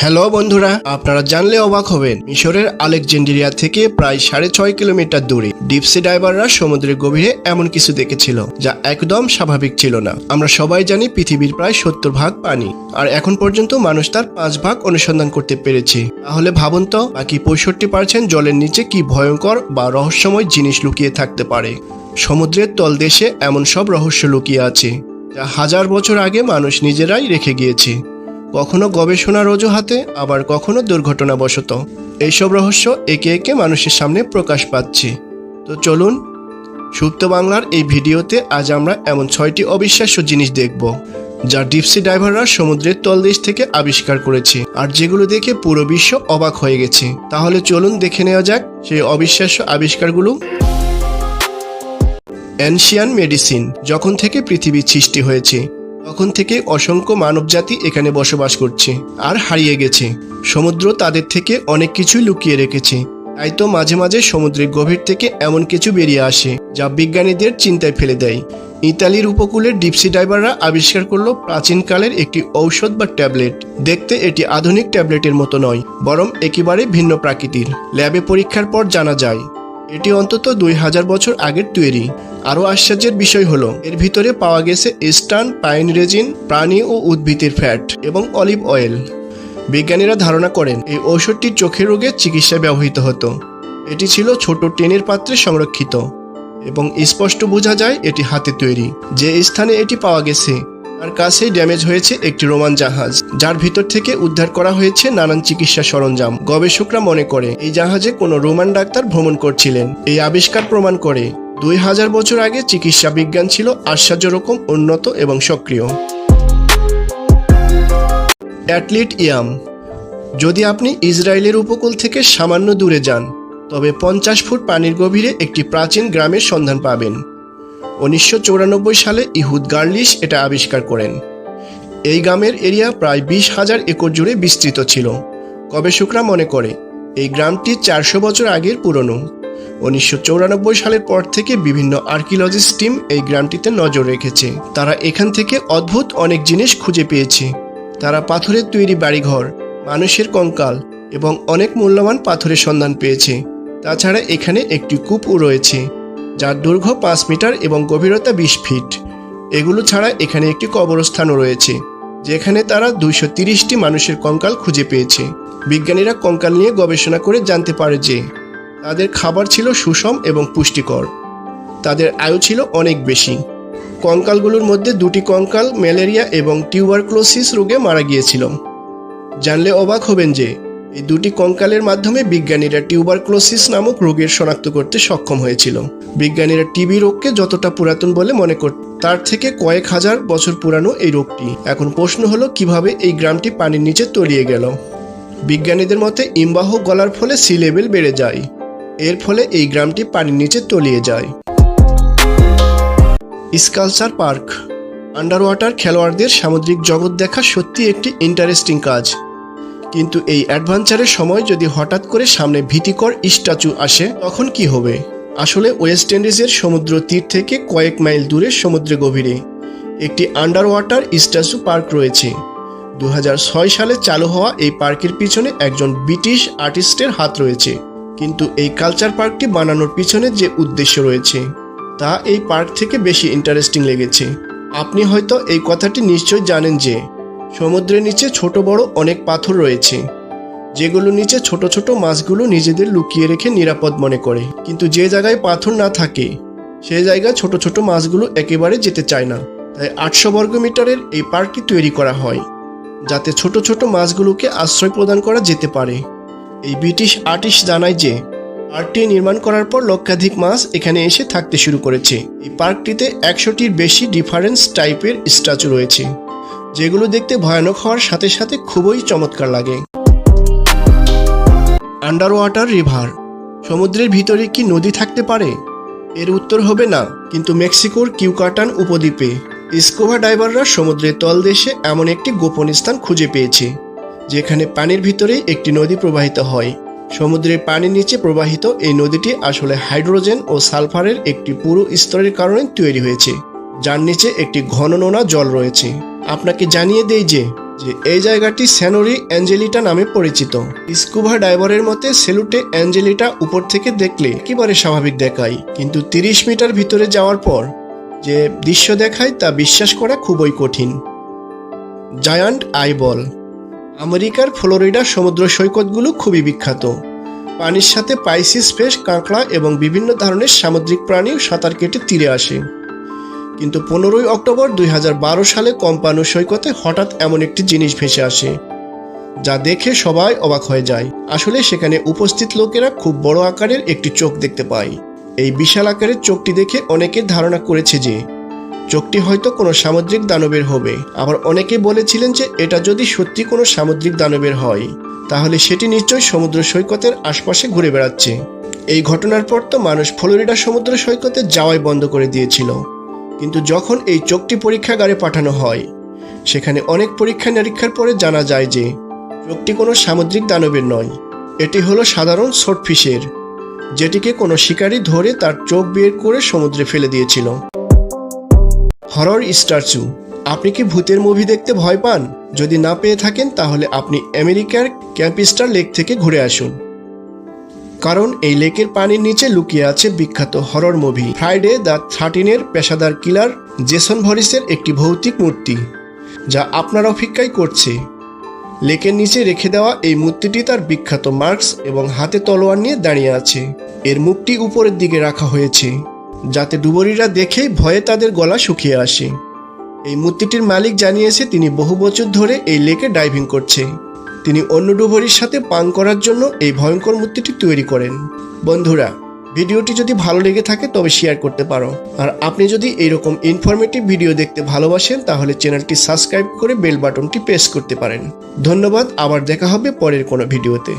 Hello বন্ধুরা, আপনারা জানলে অবাক হবেন। মিশরের আলেকজেন্ডেরিয়া থেকে প্রায় সাড়ে ছয় কিলোমিটার দূরে ডিপসি ডাইভাররা সমুদ্রের গভীরে এমন কিছু দেখেছিল, যা একদম স্বাভাবিক ছিল না। আমরা সবাই জানি পৃথিবীর প্রায় সত্তর ভাগ পানি, আর এখন পর্যন্ত মানুষ তার পাঁচ ভাগ অনুসন্ধান করতে পেরেছে। তাহলে ভাবুন তো, বাকি পঁয়ষট্টি পার্সেন্ট জলের নিচে কি ভয়ঙ্কর বা রহস্যময় জিনিস লুকিয়ে থাকতে পারে? সমুদ্রের তলদেশে এমন সব রহস্য লুকিয়ে আছে, যা হাজার বছর আগে মানুষ নিজেরাই রেখে গিয়েছে। কখনো গবেষণার অজুহাতে, আবার কখনো দুর্ঘটনাবশত। এইসব রহস্য একে একে মানুষের সামনে প্রকাশ পাচ্ছে। তো চলুন, সুপ্ত বাংলার এই ভিডিওতে আজ আমরা এমন ছয়টি অবিশ্বাস্য জিনিস দেখব, যা ডিপসি ড্রাইভাররা সমুদ্রের তলদেশ থেকে আবিষ্কার করেছে, আর যেগুলো দেখে পুরো বিশ্ব অবাক হয়ে গেছে। তাহলে চলুন দেখে নেওয়া যাক সেই অবিশ্বাস্য আবিষ্কারগুলো। অ্যানশিয়ান মেডিসিন, যখন থেকে পৃথিবীর সৃষ্টি হয়েছে তখন থেকে অসংখ্য মানবজাতি এখানে বসবাস করছে আর হারিয়ে গেছে। সমুদ্র তাদের থেকে অনেক কিছুই লুকিয়ে রেখেছে। তাই তো মাঝে মাঝে সমুদ্রের গভীর থেকে এমন কিছু বেরিয়ে আসে যা বিজ্ঞানীদের চিন্তায় ফেলে দেয়। ইতালির উপকূলের ডিপসি ড্রাইভাররা আবিষ্কার করল প্রাচীনকালের একটি ঔষধ বা ট্যাবলেট। দেখতে এটি আধুনিক ট্যাবলেটের মতো নয়, বরং একেবারে ভিন্ন প্রাকৃতির। ল্যাবে পরীক্ষার পর জানা যায় এটি অন্তত দুই হাজার বছর আগের তৈরি। আরও আশ্চর্যের বিষয় হলো, এর ভিতরে পাওয়া গেছে ইস্টার্ন পাইন রেজিন, প্রাণী ও উদ্ভিদের ফ্যাট এবং অলিভ অয়েল। বিজ্ঞানীরা ধারণা করেন, এই ঔষধটি চোখের রোগের চিকিৎসায় ব্যবহৃত হতো। এটি ছিল ছোট টেনের পাত্রে সংরক্ষিত এবং স্পষ্ট বোঝা যায় এটি হাতে তৈরি। যে স্থানে এটি পাওয়া গেছে তার কাছেই ড্যামেজ হয়েছে একটি রোমান জাহাজ, যার ভিতর থেকে উদ্ধার করা হয়েছে নানান চিকিৎসা সরঞ্জাম। গবেষকরা মনে করে, এই জাহাজে কোনো রোমান ডাক্তার ভ্রমণ করছিলেন। এই আবিষ্কার প্রমাণ করে, দুই হাজার বছর আগে চিকিৎসা বিজ্ঞান ছিল আশ্চর্য রকম, উন্নত এবং সক্রিয়। অ্যাটলিট ইয়াম, যদি আপনি ইসরায়েলের উপকূল থেকে সামান্য দূরে যান, তবে পঞ্চাশ ফুট পানির গভীরে একটি প্রাচীন গ্রামের সন্ধান পাবেন। উনিশশো সালে ইহুদ গার্লিশ এটা আবিষ্কার করেন। এই গ্রামের এরিয়া প্রায় বিশ হাজার একর জুড়ে বিস্তৃত ছিল। গবেষকরা মনে করে, এই গ্রামটি চারশো বছর আগের পুরনো। উনিশশো সালের পর থেকে বিভিন্ন আর্কিওলজিস্ট টিম এই গ্রামটিতে নজর রেখেছে। তারা এখান থেকে অদ্ভুত অনেক জিনিস খুঁজে পেয়েছে। তারা পাথরের তৈরি বাড়িঘর, মানুষের কঙ্কাল এবং অনেক মূল্যবান পাথরের সন্ধান পেয়েছে। তাছাড়া এখানে একটি কূপও রয়েছে। যার দৈর্ঘ্য পাঁচ মিটার এবং গভীরতা বিশ ফিট। এগুলো ছাড়া এখানে একটি কবরস্থানও রয়েছে, যেখানে তারা দুইশো তিরিশটি মানুষের কঙ্কাল খুঁজে পেয়েছে। বিজ্ঞানীরা কঙ্কাল নিয়ে গবেষণা করে জানতে পারে যে, তাদের খাবার ছিল সুষম এবং পুষ্টিকর। তাদের আয়ু ছিল অনেক বেশি। কঙ্কালগুলোর মধ্যে দুটি কঙ্কাল ম্যালেরিয়া এবং টিউবারক্লোসিস রোগে মারা গিয়েছিল। জানলে অবাক হবেন যে এই দুটি কঙ্কালের মাধ্যমে বিজ্ঞানীরা টিউবারক্লোসিস নামক রোগের শনাক্ত করতে সক্ষম হয়েছিল। বিজ্ঞানীরা টিবি রোগকে যতটা পুরাতন বলে মনে করত তার থেকে কয়েক হাজার বছর পুরানো এই রোগটি। এখন প্রশ্ন হলো, কীভাবে এই গ্রামটি পানির নিচে তলিয়ে গেল? বিজ্ঞানীদের মতে, ইম্বাহ গলার ফলে সি লেভেল বেড়ে যায়। এর ফলে এই গ্রামটি পানির নিচে তলিয়ে যায়। Sculpture park. আন্ডার ওয়াটার খেলোয়াড়দের সামুদ্রিক জগৎ দেখা সত্যি একটি ইন্টারেস্টিং কাজ। কিন্তু এই অ্যাডভেঞ্চারের সময় যদি হঠাৎ করে সামনে ভীতিকর স্ট্যাচু আসে, তখন কি হবে? আসলে ওয়েস্ট ইন্ডিজের সমুদ্র তীর থেকে কয়েক মাইল দূরে সমুদ্রে গভীরে একটি আন্ডার ওয়াটার স্ট্যাচু পার্ক রয়েছে। দু হাজার ছয় সালে চালু হওয়া এই পার্কের পিছনে একজন ব্রিটিশ আর্টিস্টের হাত রয়েছে। কিন্তু এই কালচার পার্কটি বানানোর পিছনে যে উদ্দেশ্য রয়েছে, তা এই পার্ক থেকে বেশি ইন্টারেস্টিং লেগেছে। আপনি হয়তো এই কথাটি নিশ্চয় জানেন যে সমুদ্রের নিচে ছোট বড় অনেক পাথর রয়েছে, যেগুলো নিচে ছোট ছোট মাছগুলো নিজেদের লুকিয়ে রেখে নিরাপদ মনে করে। কিন্তু যে জায়গায় পাথর না থাকে সেই জায়গায় ছোট ছোট মাছগুলো একেবারে যেতে চায় না। তাই আটশো বর্গ মিটারের এই পার্কটি তৈরি করা হয়, যাতে ছোট ছোট মাছগুলোকে আশ্রয় প্রদান করা যেতে পারে। এই ব্রিটিশ আর্টিস্ট জানায় যে, পার্কটি নির্মাণ করার পর লক্ষাধিক মাছ এখানে এসে থাকতে শুরু করেছে। এই পার্কটিতে একশোটির বেশি ডিফারেন্স টাইপের স্ট্যাচু রয়েছে। যেগুলো দেখতে ভয়ানক হওয়ার সাথে সাথে খুবই চমৎকার লাগে। আন্ডার ওয়াটার রিভার সমুদ্রের ভিতরে কি নদী থাকতে পারে? এর উত্তর হবে না, কিন্তু মেক্সিকোর কিউকাটান উপদ্বীপে স্কুবা ডাইভাররা সমুদ্রের তলদেশে এমন একটি গোপন স্থান খুঁজে পেয়েছে, যেখানে পানির ভিতরে একটি নদী প্রবাহিত হয়। সমুদ্রের পানির নিচে প্রবাহিত এই নদীটি আসলে হাইড্রোজেন ও সালফারের একটি পুরো স্তরের কারণে তৈরি হয়েছে, যার নিচে একটি ঘন নোনা জল রয়েছে। আপনাকে জানিয়ে দেই যে যে এই জায়গাটি স্যানোরি অ্যাঞ্জেলিটা নামে পরিচিত। স্কুভা ডাইভারের মতে সেলুটে অ্যাঞ্জেলিটা উপর থেকে দেখলে একেবারে স্বাভাবিক দেখায়। কিন্তু তিরিশ মিটার ভিতরে যাওয়ার পর যে দৃশ্য দেখায় তা বিশ্বাস করা খুবই কঠিন। Giant eyeball. আমেরিকার ফ্লোরিডা সমুদ্র সৈকতগুলো খুবই বিখ্যাত। পানির সাথে পাইসিস ফেস, কাঁকড়া এবং বিভিন্ন ধরনের সামুদ্রিক প্রাণীও সাঁতার কেটে তীরে আসে। কিন্তু পনেরোই অক্টোবর দুই হাজার বারো সালে কম্পানু সৈকতে হঠাৎ এমন একটি জিনিস ভেসে আসে, যা দেখে সবাই অবাক হয়ে যায়। আসলে সেখানে উপস্থিত লোকেরা খুব বড় আকারের একটি চোখ দেখতে পায়। এই বিশাল আকারের চোখটি দেখে অনেকে ধারণা করেছে যে, চোখটি হয়তো কোনো সামুদ্রিক দানবের হবে। আবার অনেকে বলেছিলেন যে, এটা যদি সত্যি কোনো সামুদ্রিক দানবের হয়, তাহলে সেটি নিশ্চয়ই সমুদ্র সৈকতের আশপাশে ঘুরে বেড়াচ্ছে। এই ঘটনার পর তো মানুষ ফ্লোরিডা সমুদ্র সৈকতে যাওয়াই বন্ধ করে দিয়েছিল। কিন্তু যখন এই চোখটি পরীক্ষাগারে পাঠানো হয়, সেখানে অনেক পরীক্ষা নিরীক্ষার পরে জানা যায় যে, চোখটি কোনো সামুদ্রিক দানবের নয়। এটি হলো সাধারণ ফিশের যেটিকে কোনো শিকারী ধরে তার চোখ বের করে সমুদ্রে ফেলে দিয়েছিল। হরর স্টারচু আপনি কি ভূতের মুভি দেখতে ভয় পান? যদি না পেয়ে থাকেন, তাহলে আপনি আমেরিকার ক্যাম্পিস্টার লেক থেকে ঘুরে আসুন। কারণ এই লেকের পানির নিচে লুকিয়ে আছে বিখ্যাত হরর মুভি ফ্রাইডে দ্য থার্টিনের পেশাদার কিলার জেসন ভরিসের একটি ভৌতিক মূর্তি, যা আপনার অপেক্ষায় করছে। লেকের নিচে রেখে দেওয়া এই মূর্তিটি তার বিখ্যাত মার্কস এবং হাতে তলোয়ার নিয়ে দাঁড়িয়ে আছে। এর মুখটি উপরের দিকে রাখা হয়েছে, যাতে ডুবরিরা দেখেই ভয়ে তাদের গলা শুকিয়ে আসে। এই মূর্তিটির মালিক জানিয়েছে, তিনি বহু বছর ধরে এই লেকে ডাইভিং করছে। তিনি অন্য ডুবরির সাথে পান করার জন্য এই ভয়ঙ্কর মূর্তিটি তৈরি করেন। বন্ধুরা, ভিডিওটি যদি ভালো লেগে থাকে তবে শেয়ার করতে পারো। আর আপনি যদি এইরকম ইনফরমেটিভ ভিডিও দেখতে ভালোবাসেন, তাহলে চ্যানেলটি সাবস্ক্রাইব করে বেল বাটনটি প্রেস করতে পারেন। ধন্যবাদ, আবার দেখা হবে পরের কোনো ভিডিওতে